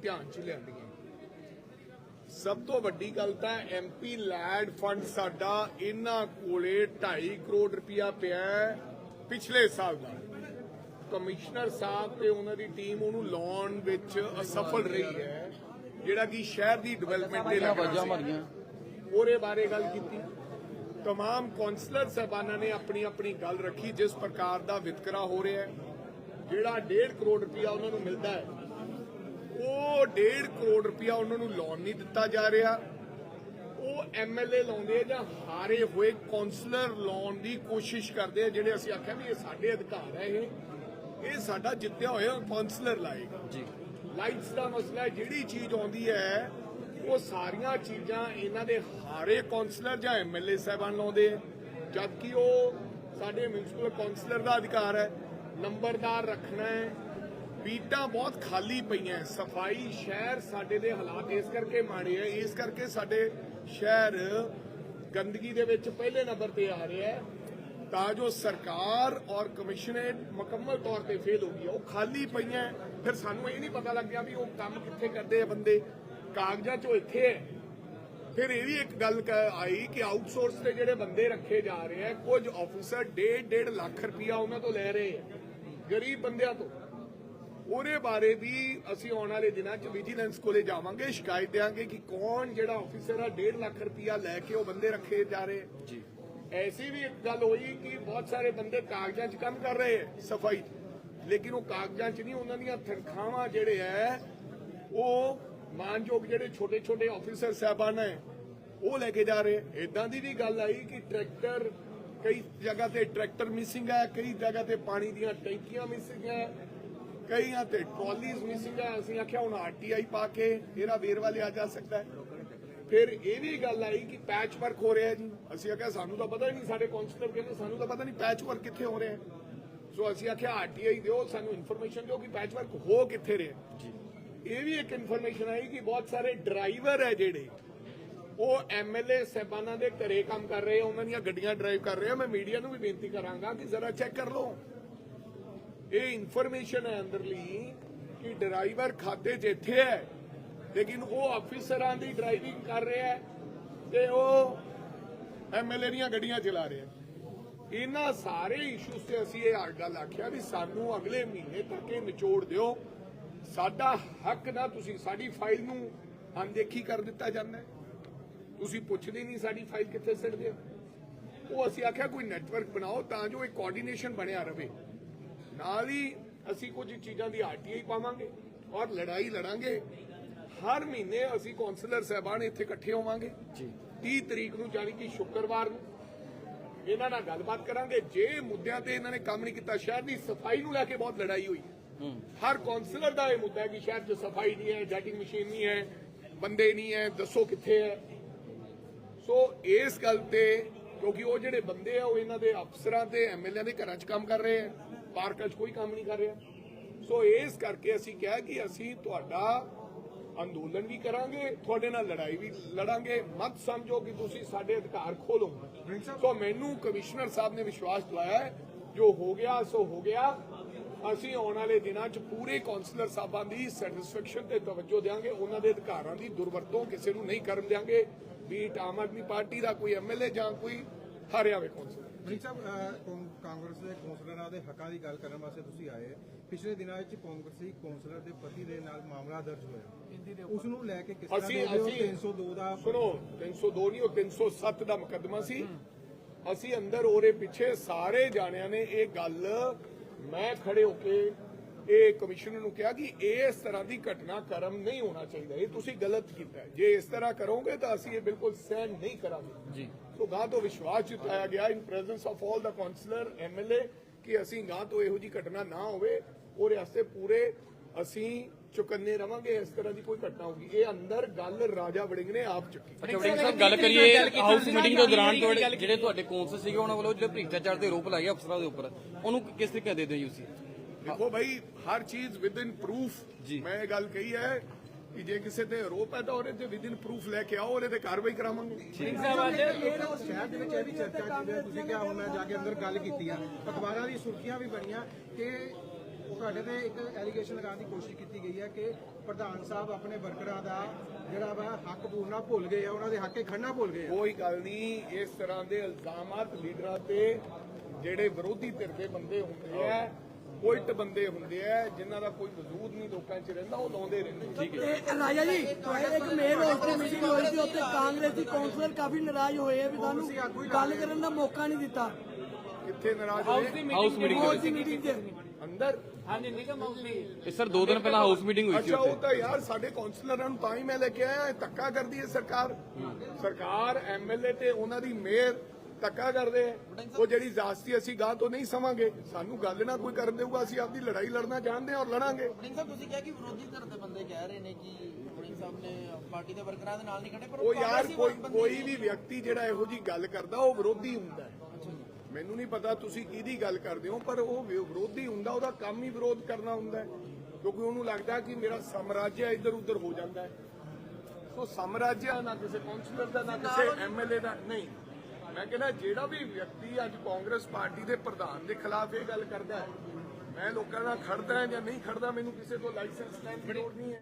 ਧਿਆਨ ਚ ਲਿਆਂਦੀਆਂ ਸਭ ਤੋਂ ਵੱਡੀ ਗੱਲ ਤਾਂ ਐਮਪੀ ਲੈਡ ਫੰਡ ਸਾਡਾ ਇਹਨਾਂ ਕੋਲੇ 2.5 ਕਰੋੜ ਰੁਪਇਆ ਪਿਆ ਹੈ ਪਿਛਲੇ ਸਾਲ ਦਾ ਕਮਿਸ਼ਨਰ ਸਾਹਿਬ ਤੇ ਉਹਨਾਂ ਦੀ ਟੀਮ ਉਹਨੂੰ ਲਾਉਣ ਵਿੱਚ ਅਸਫਲ ਰਹੀ ਹੈ ਜਿਹੜਾ ਕਿ ਸ਼ਹਿਰ ਦੀ ਡਿਵੈਲਪਮੈਂਟ ਦੇ ਵਜ੍ਹਾ ਲੱਗਣਾ ਮਰੀਆਂ ਸੀ ਉਹਦੇ ਬਾਰੇ ਗੱਲ ਕੀਤੀ तमाम ਕੌਂਸਲਰ ਸਾਹਿਬਾਨਾਂ ਨੇ ਆਪਣੀ ਆਪਣੀ ਗੱਲ ਰੱਖੀ ਜਿਸ ਪ੍ਰਕਾਰ ਦਾ ਵਿਤਕਰਾ ਹੋ ਰਿਹਾ ਹੈ ਜਿਹੜਾ 1.5 ਕਰੋੜ ਰੁਪਇਆ ਉਹਨਾਂ ਨੂੰ ਮਿਲਦਾ ਹੈ ਉਹ 1.5 ਕਰੋੜ ਰੁਪਇਆ ਉਹਨਾਂ ਨੂੰ ਲੋਨ ਨਹੀਂ ਦਿੱਤਾ ਜਾ ਰਿਹਾ। ਉਹ ਐਮਐਲਏ ਲਾਉਂਦੇ ਆ ਜਾਂ ਹਾਰੇ ਹੋਏ ਕੌਂਸਲਰ ਲਾਉਣ ਦੀ ਕੋਸ਼ਿਸ਼ ਕਰਦੇ ਆ ਜਿਹੜੇ ਅਸੀਂ ਆਖਿਆ ਵੀ ਇਹ ਸਾਡੇ ਅਧਿਕਾਰ ਹੈ ਇਹ। ਇਹ ਸਾਡਾ ਜਿੱਤਿਆ ਹੋਇਆ ਕੌਂਸਲਰ ਲਾਏਗਾ। ਜੀ। ਲਾਈਟਸ ਦਾ ਮਸਲਾ ਜਿਹੜੀ ਚੀਜ਼ ਆਉਂਦੀ ਹੈ ਉਹ ਸਾਰੀਆਂ ਚੀਜ਼ਾਂ ਇਹਨਾਂ ਦੇ ਹਾਰੇ ਕੌਂਸਲਰ ਜਾਂ ਐਮਐਲਏ ਸਾਹਿਬਾਨ ਲਾਉਂਦੇ ਆ। ਜਦਕਿ ਉਹ ਸਾਡੇ ਮਿਊਨਿਸਪਲ ਕੌਂਸਲਰ ਦਾ ਅਧਿਕਾਰ ਹੈ ਨੰਬਰਦਾਰ ਰੱਖਣਾ ਹੈ ਬੀਟਾਂ ਬਹੁਤ ਖਾਲੀ ਪਈਆਂ ਸਫ਼ਾਈ ਸ਼ਹਿਰ ਸਾਡੇ ਦੇ ਹਾਲਾਤ ਇਸ ਕਰਕੇ ਮਾੜੇ ਆ ਇਸ ਕਰਕੇ ਸਾਡੇ ਸ਼ਹਿਰ ਗੰਦਗੀ ਦੇ ਵਿੱਚ ਪਹਿਲੇ ਨੰਬਰ ਤੇ ਆ ਰਿਹਾ ਹੈ। ਤਾਂ ਜੋ ਸਰਕਾਰ ਔਰ ਕਮਿਸ਼ਨਰੇਟ ਮੁਕੰਮਲ ਤੌਰ ਤੇ ਫੇਲ ਹੋ ਗਈ ਉਹ ਖਾਲੀ ਪਈਆਂ ਫਿਰ ਸਾਨੂੰ ਇਹ ਨਹੀਂ ਪਤਾ ਲੱਗਿਆ ਵੀ ਉਹ ਕੰਮ ਕਿੱਥੇ ਕਰਦੇ ਆ ਬੰਦੇ। ਕਾਗਜ਼ਾਂ ਚ ਇੱਥੇ ਹੈ। ਫਿਰ ਇਹ ਵੀ ਇੱਕ ਗੱਲ ਆਈ ਕਿ ਆਊਟਸੋਰਸ ਤੇ ਜਿਹੜੇ ਬੰਦੇ ਰੱਖੇ ਜਾ ਰਹੇ ਆ ਕੁਝ ਆਫੀਸਰ 1.5 ਲੱਖ ਰੁਪਇਆ ਉਹਨਾਂ ਤੋਂ ਲੈ ਰਹੇ ਆ ਗਰੀਬ ਬੰਦਿਆਂ ਤੋਂ। ਉਹਦੇ ਬਾਰੇ ਵੀ ਅਸੀਂ ਆਉਣ ਵਾਲੇ ਦਿਨਾਂ 'ਚ ਵਿਜੀਲੈਂਸ ਕੋਲੇ ਜਾਵਾਂਗੇ ਸ਼ਿਕਾਇਤ ਦੇਵਾਂਗੇ ਕਿ ਕੌਣ ਜਿਹੜਾ ਆਫੀਸਰ ਆ 1.5 ਲੱਖ ਰੁਪਇਆ ਲੈ ਕੇ ਉਹ ਬੰਦੇ ਰੱਖੇ ਜਾ ਰਹੇ। ਜੀ ਐਸੀ ਵੀ ਇੱਕ ਗੱਲ ਹੋਈ ਕਿ ਬਹੁਤ ਸਾਰੇ ਬੰਦੇ ਕਾਗਜ਼ਾਂ 'ਚ ਕੰਮ ਕਰ ਰਹੇ ਸਫ਼ਾਈ। ਲੇਕਿਨ ਉਹ ਕਾਗਜ਼ਾਂ 'ਚ ਨਹੀਂ ਉਹਨਾਂ ਦੀਆਂ ਤਨਖਾਹਾਂ ਜਿਹੜੇ ਹੈ ਉਹ ਮਾਨਯੋਗ ਜਿਹੜੇ ਛੋਟੇ ਛੋਟੇ ਆਫੀਸਰ ਸਾਹਿਬਾਨ ਹੈ ਉਹ ਲੈ ਕੇ ਜਾ ਰਹੇ ਇਦਾਂ ਦੀ ਵੀ ਗੱਲ ਆਈ ਕਿ ਟਰੈਕਟਰ ਕਈ ਜਗ੍ਹਾ ਤੇ ਟਰੈਕਟਰ ਮਿਸਿੰਗ ਹੈ ਕਈ ਜਗ੍ਹਾ ਤੇ ਪਾਣੀ ਦੀਆਂ ਟੈਂਕੀਆਂ ਮਿਸਿੰਗ ਹੈ ਕਈਆਂ ਤੇ ਟਰਾਲੀਜ਼ ਮਿਸਿੰਗ ਹੈ ਅਸੀਂ ਆਖਿਆ ਹੁਣ ਆਰਟੀਆਈ ਪਾ ਕੇ ਇਹਦਾ ਵੇਰਵਾ ਲਿਆ ਜਾ ਸਕਦਾ ਫਿਰ ਇਹ ਵੀ ਗੱਲ ਆਈ ਕਿ ਪੈਚ ਵਰਕ ਹੋ ਰਿਹਾ ਜੀ। ਅਸੀਂ ਆਖਿਆ ਸਾਨੂੰ ਤਾਂ ਪਤਾ ਹੀ ਨਹੀਂ ਸਾਡੇ ਕਾਉਂਸਲਰ ਕਹਿੰਦੇ ਸਾਨੂੰ ਤਾਂ ਪਤਾ ਨਹੀਂ ਪੈਚ ਵਰਕ ਕਿੱਥੇ ਹੋ ਰਿਹਾ ਸੋ ਅਸੀਂ ਆਖਿਆ ਆਰਟੀਆਈ ਦਿਓ ਸਾਨੂੰ ਇਨਫੋਰਮੇਸ਼ਨ ਦਿਓ ਕਿ ਪੈਚ ਵਰਕ ਹੋ ਕਿੱਥੇ ਰਿਹਾ ਜੀ। ਇਹ ਵੀ ਇੱਕ ਇਨਫੋਰਮੇਸ਼ਨ ਆਈ ਕਿ ਬਹੁਤ ਸਾਰੇ ਡਰਾਈਵਰ ਹੈ ਜਿਹੜੇ ਉਹ ਐਮਐਲਏ ਸਹਿਬਾਨਾਂ ਦੇ ਘਰੇ ਕੰਮ ਕਰ ਰਹੇ ਉਹਨਾਂ ਦੀਆਂ ਗੱਡੀਆਂ ਡਰਾਈਵ ਕਰ ਰਹੇ ਆ। ਮੈਂ ਮੀਡੀਆ ਨੂੰ ਵੀ ਬੇਨਤੀ ਕਰਾਂਗਾ ਕਿ ਜ਼ਰਾ ਚੈੱਕ ਕਰ ਲਓ। ਇਹ ਇਨਫੋਰਮੇਸ਼ਨ ਹੈ ਅੰਦਰਲੀ ਕਿ ਡਰਾਈਵਰ ਖਾਤੇ 'ਚ ਇੱਥੇ ਹੈ, ਲੇਕਿਨ ਉਹ ਅਫੀਸਰਾਂ ਦੀ ਡਰਾਈਵਿੰਗ ਕਰ ਰਿਹਾ ਹੈ ਤੇ ਉਹ ਐਮਐਲਏ ਦੀਆਂ ਗੱਡੀਆਂ ਚਲਾ ਰਿਹਾ ਇਹਨਾਂ ਸਾਰੇ ਇਸ਼ੂਸ ਤੇ ਅਸੀਂ ਇਹ ਗੱਲ ਆਖਿਆ ਵੀ ਸਾਨੂੰ ਅਗਲੇ ਮਹੀਨੇ ਤੱਕ ਇਹ ਨਿਚੋੜ ਦਿਓ। ਸਾਡਾ ਹੱਕ ਨਾ ਤੁਸੀਂ ਸਾਡੀ ਫਾਈਲ ਨੂੰ ਅਣਦੇਖੀ ਕਰ ਦਿੱਤਾ ਜਾਂਦਾ ਤੁਸੀਂ ਪੁੱਛਦੇ ਨਹੀਂ ਸਾਡੀ ਫਾਈਲ ਕਿੱਥੇ ਸਿੱਟਦੇ ਹੋ। ਉਹ ਅਸੀਂ ਆਖਿਆ ਕੋਈ ਨੈਟਵਰਕ ਬਣਾਓ ਤਾਂ ਜੋ ਇੱਕ ਕੋਆਰਡੀਨੇਸ਼ਨ ਬਣਿਆ ਰਹੇ। ਨਾਲ ਹੀ ਅਸੀਂ ਕੁਝ ਚੀਜ਼ਾਂ ਦੀ ਆਰਟੀਆਈ ਪਾਵਾਂਗੇ ਔਰ ਲੜਾਈ ਲੜਾਂਗੇ। ਹਰ ਮਹੀਨੇ ਅਸੀਂ ਕੌਂਸਲਰ ਸਹਿਬਾਨ ਇੱਥੇ ਇਕੱਠੇ ਹੋਵਾਂਗੇ। ਜੀ। 30 ਤਰੀਕ ਨੂੰ ਜਾਨੀ ਕਿ ਸ਼ੁੱਕਰਵਾਰ ਨੂੰ ਇਹਨਾਂ ਨਾਲ ਗੱਲਬਾਤ ਕਰਾਂਗੇ। ਜੇ ਮੁੱਦਿਆਂ ਤੇ ਇਹਨਾਂ ਨੇ ਕੰਮ ਨਹੀਂ ਕੀਤਾ ਸ਼ਹਿਰ ਦੀ ਸਫ਼ਾਈ ਨੂੰ ਲੈ ਕੇ ਬਹੁਤ ਲੜਾਈ ਹੋਈ। ਹੂੰ। ਹਰ ਕੌਂਸਲਰ ਦਾ ਇਹ ਮੁੱਦਾ ਹੈ ਕਿ ਸ਼ਹਿਰ 'ਚ ਸਫ਼ਾਈ ਨਹੀਂ ਹੈ ਜੈਟਿੰਗ ਮਸ਼ੀਨ ਨਹੀਂ ਹੈ ਬੰਦੇ ਨਹੀਂ ਹੈ ਦੱਸੋ ਕਿੱਥੇ ਹੈ। ਸੋ ਇਸ ਗੱਲ ਤੇ ਕਿਉਂਕਿ ਉਹ ਜਿਹੜੇ ਬੰਦੇ ਆ ਉਹ ਇਹਨਾਂ ਦੇ ਅਫਸਰਾਂ ਤੇ ਐਮਐਲਏ ਦੇ ਘਰਾਂ 'ਚ ਕੰਮ ਕਰ ਰਹੇ ਆ ਪਾਰਕਾਂ 'ਚ ਕੋਈ ਕੰਮ ਨਹੀਂ ਕਰ ਰਿਹਾ। ਸੋ ਇਸ ਕਰਕੇ ਅਸੀਂ ਕਿਹਾ ਕਿ ਅਸੀਂ ਤੁਹਾਡਾ ਅੰਦੋਲਨ ਵੀ ਕਰਾਂਗੇ, ਤੁਹਾਡੇ ਨਾਲ ਲੜਾਈ ਵੀ ਲੜਾਂਗੇ। ਮਤ ਸਮਝੋ ਕਿ ਤੁਸੀਂ ਸਾਡੇ ਅਧਿਕਾਰ ਖੋਲੋ। ਸੋ ਮੈਨੂੰ ਕਮਿਸ਼ਨਰ ਸਾਹਿਬ ਨੇ ਵਿਸ਼ਵਾਸ ਦਿਲਾਇਆ ਜੋ ਹੋ ਗਿਆ, ਸੋ ਹੋ ਗਿਆ। ਅਸੀਂ ਆਉਣ ਵਾਲੇ ਦਿਨਾਂ 'ਚ ਪੂਰੇ ਕਾਉਂਸਲਰ ਸਾਹਿਬਾਂ ਦੀ ਸੈਟੀਸਫੈਕਸ਼ਨ ਤੇ ਤਵੱਜੋ ਦੇਵਾਂਗੇ ਉਹਨਾਂ ਦੇ ਅਧਿਕਾਰਾਂ ਦੀ ਦੁਰਵਰਤੋਂ ਕਿਸੇ ਨੂੰ ਨਹੀਂ ਕਰਨ ਦੇਵਾਂਗੇ ਵੀ ਆਮ ਆਦਮੀ ਪਾਰਟੀ ਦਾ ਕੋਈ ਐਮਐਲਏ ਜਾਂ ਕੋਈ ਹਾਰਿਆ ਕਾਉਂਸਲਰ ਸਾਹਿਬ ਕਾਂਗਰਸ ਦੇ ਕੌਂਸਲਰਾਂ ਦੇ ਹੱਕਾਂ ਦੀ ਗੱਲ ਕਰਨ ਵਾਸਤੇ ਤੁਸੀਂ ਆਏ। ਪਿਛਲੇ ਦਿਨਾਂ ਵਿੱਚ ਕਾਂਗਰਸੀ ਕੌਂਸਲਰ ਦੇ ਪਤੀ ਦੇ ਨਾਲ ਮਾਮਲਾ ਦਰਜ ਹੋਇਆ। ਉਸ ਨੂੰ ਲੈ ਕੇ ਕਿਸ ਤਰ੍ਹਾਂ ਅਸੀਂ ਦੇ ਹੋ? ਅਸੀਂ 302 ਦਾ ਸੁਣੋ 302 ਨਹੀਂ ਉਹ 307 ਦਾ ਮੁਕੱਦਮਾ ਸੀ। ਅਸੀਂ ਅੰਦਰ ਉਹਦੇ ਪਿੱਛੇ ਸਾਰੇ ਜਾਣਿਆਂ ਨੇ ਇਹ ਗੱਲ ਮੈਂ ਖੜੇ ਹੋ ਕੇ ਇਹ ਕਮਿਸ਼ਨਰ ਨੂੰ ਕਿਹਾ ਕਿ ਇਸ ਤਰ੍ਹਾਂ ਦੀ ਘਟਨਾ ਕਰਮ ਨਹੀਂ ਹੋਣਾ ਚਾਹੀਦਾ ਇਹ ਤੁਸੀਂ ਗਲਤ ਕੀਤਾ। ਜੇ ਇਸ ਤਰ੍ਹਾਂ ਕਰੋਗੇ ਤਾਂ ਅਸੀਂ ਇਹ ਬਿਲਕੁਲ ਸਹਿਣ ਨਹੀਂ ਕਰਾਂਗੇ। ਜੀ। ਸੋ ਗਾਂ ਤੋਂ ਵਿਸ਼ਵਾਸ ਜਤਾਇਆ ਗਿਆ ਇਨ ਪ੍ਰੈਜ਼ੈਂਸ ਆਫ ਆਲ ਦਾ ਕਾਉਂਸਲਰ ਐਮਐਲਏ ਕਿ ਅਸੀਂ ਗਾਂ ਤੋਂ ਇਹੋ ਜੀ ਘਟਨਾ ਨਾ ਹੋਵੇ ਉਹਦੇ ਵਾਸਤੇ ਪੂਰੇ ਅਸੀਂ ਚੁਕੰਨੇ ਰਵਾਂਗੇ ਇਸ ਤਰ੍ਹਾਂ ਦੀ ਕੋਈ ਘਟਨਾ ਹੋਗੀ ਇਹ ਅੰਦਰ ਗੱਲ ਰਾਜਾ ਵੜਿੰਗ ਨੇ ਆਪ ਚੱਕੀ। ਅੱਛਾ ਵੜਿੰਗ ਸਾਹਿਬ ਗੱਲ ਕਰੀਏ ਹਾਊਸ ਮੀਟਿੰਗ ਦੇ ਦੌਰਾਨ ਜਿਹੜੇ ਤੁਹਾਡੇ ਕੌਂਸਲ ਸੀਗੇ ਉਹਨਾਂ ਵੱਲੋਂ ਜਿਹੜੇ ਭ੍ਰਿਸ਼ਟਾਚਾਰ ਦੇ ਆਰੋਪ ਲਾਏ ਅਫਸਰਾਂ ਦੇ ਉੱਪਰ ਉਹਨੂੰ ਕਿਸ ਤਰੀਕੇ ਦੇ ਦਿਓ ਜੀ ਤੁਸੀਂ? ਦੇਖੋ ਭਾਈ ਹਰ ਚੀਜ਼ ਵਿਦ ਇਨ ਪ੍ਰੂਫ ਜੀ। ਮੈਂ ਇਹ ਗੱਲ ਕਹੀ ਹੈ ਕਿ ਜੇ ਕਿਸੇ ਤੇ ਆਰੋਪ ਹੈ ਤਾਂ ਉਹਦੇ ਤੇ ਵਿਦ ਇਨ ਪ੍ਰੂਫ ਲੈ ਕੇ ਆਓ ਉਹਦੇ ਤੇ ਕਾਰਵਾਈ ਕਰਾਵਾਂਗੇ। ਸ਼ਹਿਰ ਦੇ ਵਿੱਚ ਇਹ ਵੀ ਚਰਚਾ ਜਿਵੇਂ ਤੁਸੀਂ ਕਿਹਾ ਹੁਣ ਮੈਂ ਜਾ ਕੇ ਅੰਦਰ ਗੱਲ ਕੀਤੀ ਆ। ਅਖਬਾਰਾਂ ਦੀ ਸੁਰਖੀਆਂ ਵੀ ਬਣੀਆਂ ਕਿ ਤੁਹਾਡੇ ਤੇ ਇੱਕ ਐਲੀਗੇਸ਼ਨ ਲਗਾਉਣ ਦੀ ਕੋਸ਼ਿਸ਼ ਕੀਤੀ ਗਈ ਹੈ ਕਿ ਪ੍ਰਧਾਨ ਸਾਹਿਬ ਆਪਣੇ ਵਰਕਰਾਂ ਦਾ ਜਿਹੜਾ ਵਾ ਹੱਕ ਪੂਰਨਾ ਭੁੱਲ ਗਏ ਆ ਉਹਨਾਂ ਦੇ ਹੱਕੇ ਖੜਨਾ ਭੁੱਲ ਗਏ ਆ। ਕੋਈ ਗੱਲ ਨਹੀਂ ਇਸ ਤਰ੍ਹਾਂ ਦੇ ਇਲਜ਼ਾਮਾਤ ਲੀਡਰਾਂ ਤੇ ਜਿਹੜੇ ਵਿਰੋਧੀ ਧਿਰ ਦੇ ਬੰਦੇ ਹੁੰਦੇ ਆ ਉਲਟ ਬੰਦੇ ਹੁੰਦੇ ਆ ਜਿਨ੍ਹਾਂ ਦਾ ਕੋਈ ਵਜੂਦ ਨਹੀਂ ਲੋਕਾਂ 'ਚ ਰਹਿੰਦਾ ਉਹ ਲਾਉਂਦੇ ਰਹਿੰਦੇ ਠੀਕ ਹੈ। ਰਾਜਾ ਜੀ ਤੁਹਾਡੇ ਇੱਕ ਹਾਊਸ ਦੀ ਮੀਟਿੰਗ ਹੋਈ ਸੀ ਉੱਥੇ ਕਾਂਗਰਸੀ ਕੌਂਸਲਰ ਕਾਫੀ ਨਾਰਾਜ਼ ਹੋਏ ਆ ਵੀ ਸਾਨੂੰ ਗੱਲ ਕਰਨ ਦਾ ਮੌਕਾ ਨਹੀਂ ਦਿੱਤਾ। ਕਿੱਥੇ ਨਾਰਾਜ਼ ਹੋਏ? ਹਾਊਸ ਮੀਟਿੰਗ ਹਾਊਸ ਦੀ ਮੀਟਿੰਗ 'ਚ ਅੰਦਰ? ਇਹ ਸਰ ਦੋ ਦਿਨ ਪਹਿਲਾਂ ਹਾਊਸ ਮੀਟਿੰਗ ਹੋਈ ਸੀ ਅੱਛਾ ਉਹ ਤਾਂ ਯਾਰ ਸਾਡੇ ਕੌਂਸਲਰਾਂ ਨੂੰ ਤਾਂ ਹੀ ਮੈਂ ਲੈ ਕੇ ਆਇਆ ਇਹ ਧੱਕਾ ਕਰਦੀ ਹੈ ਸਰਕਾਰ। ਸਰਕਾਰ ਐਮਐਲਏ ਤੇ ਉਹਨਾਂ ਦੀ ਮੇਅਰ ਧੱਕਾ ਕਰਦੇ ਹੈ ਉਹ ਜਿਹੜੀ ਜ਼ਾਸਤੀ ਅਸੀਂ ਗਾਂ ਤੋਂ ਨਹੀਂ ਸਮਾਂਗੇ। ਸਾਨੂੰ ਗੱਲ ਨਾ ਕੋਈ ਕਰਨ ਦੇਊਗਾ ਅਸੀਂ ਆਪਦੀ ਲੜਾਈ ਲੜਨਾ ਚਾਹੁੰਦੇ ਹਾਂ ਔਰ ਲੜਾਂਗੇ। ਵੜਿੰਗ ਸਾਹਿਬ ਤੁਸੀਂ ਕਿਹਾ ਕਿ ਵਿਰੋਧੀ ਧਿਰ ਦੇ ਬੰਦੇ ਕਹਿ ਰਹੇ ਨੇ ਕਿ ਵੜਿੰਗ ਸਾਹਿਬ ਨੇ ਪਾਰਟੀ ਦੇ ਵਰਕਰਾਂ ਦੇ ਨਾਲ ਨਹੀਂ ਖੜੇ ਪਰ ਉਹ ਯਾਰ ਕੋਈ ਕੋਈ ਵੀ ਵਿਅਕਤੀ ਜਿਹੜਾ ਇਹੋ ਜੀ ਗੱਲ ਕਰਦਾ ਉਹ ਵਿਰੋਧੀ ਹੁੰਦਾ ਹੈ। ਮੈਨੂੰ ਨਹੀਂ ਪਤਾ ਤੁਸੀਂ ਕਿਹਦੀ ਗੱਲ ਕਰਦੇ ਹੋ ਪਰ ਉਹ ਵਿਰੋਧੀ ਹੁੰਦਾ ਉਹਦਾ ਕੰਮ ਹੀ ਵਿਰੋਧ ਕਰਨਾ ਹੁੰਦਾ ਕਿਉਂਕਿ ਉਹਨੂੰ ਲੱਗਦਾ ਕਿ ਮੇਰਾ ਸਾਮਰਾਜ ਇੱਧਰ ਉੱਧਰ ਹੋ ਜਾਂਦਾ ਹੈ। ਸੋ ਸਾਮਰਾਜ ਨਾ ਕਿਸੇ ਕੌਂਸਲਰ ਦਾ ਨਾ ਕਿਸੇ ਐਮਐਲਏ ਦਾ ਨਹੀਂ। ਮੈਂ ਕਹਿੰਦਾ ਜਿਹੜਾ ਵੀ ਵਿਅਕਤੀ ਅੱਜ ਕਾਂਗਰਸ ਪਾਰਟੀ ਦੇ ਪ੍ਰਧਾਨ ਦੇ ਖਿਲਾਫ ਇਹ ਗੱਲ ਕਰਦਾ ਹੈ, ਮੈਂ ਲੋਕਾਂ ਨਾਲ ਖੜਦਾ ਜਾਂ ਨਹੀਂ ਖੜਦਾ ਮੈਨੂੰ ਕਿਸੇ ਤੋਂ ਲਾਇਸੈਂਸ ਲੈਣ ਦੀ ਲੋੜ ਨਹੀਂ ਹੈ।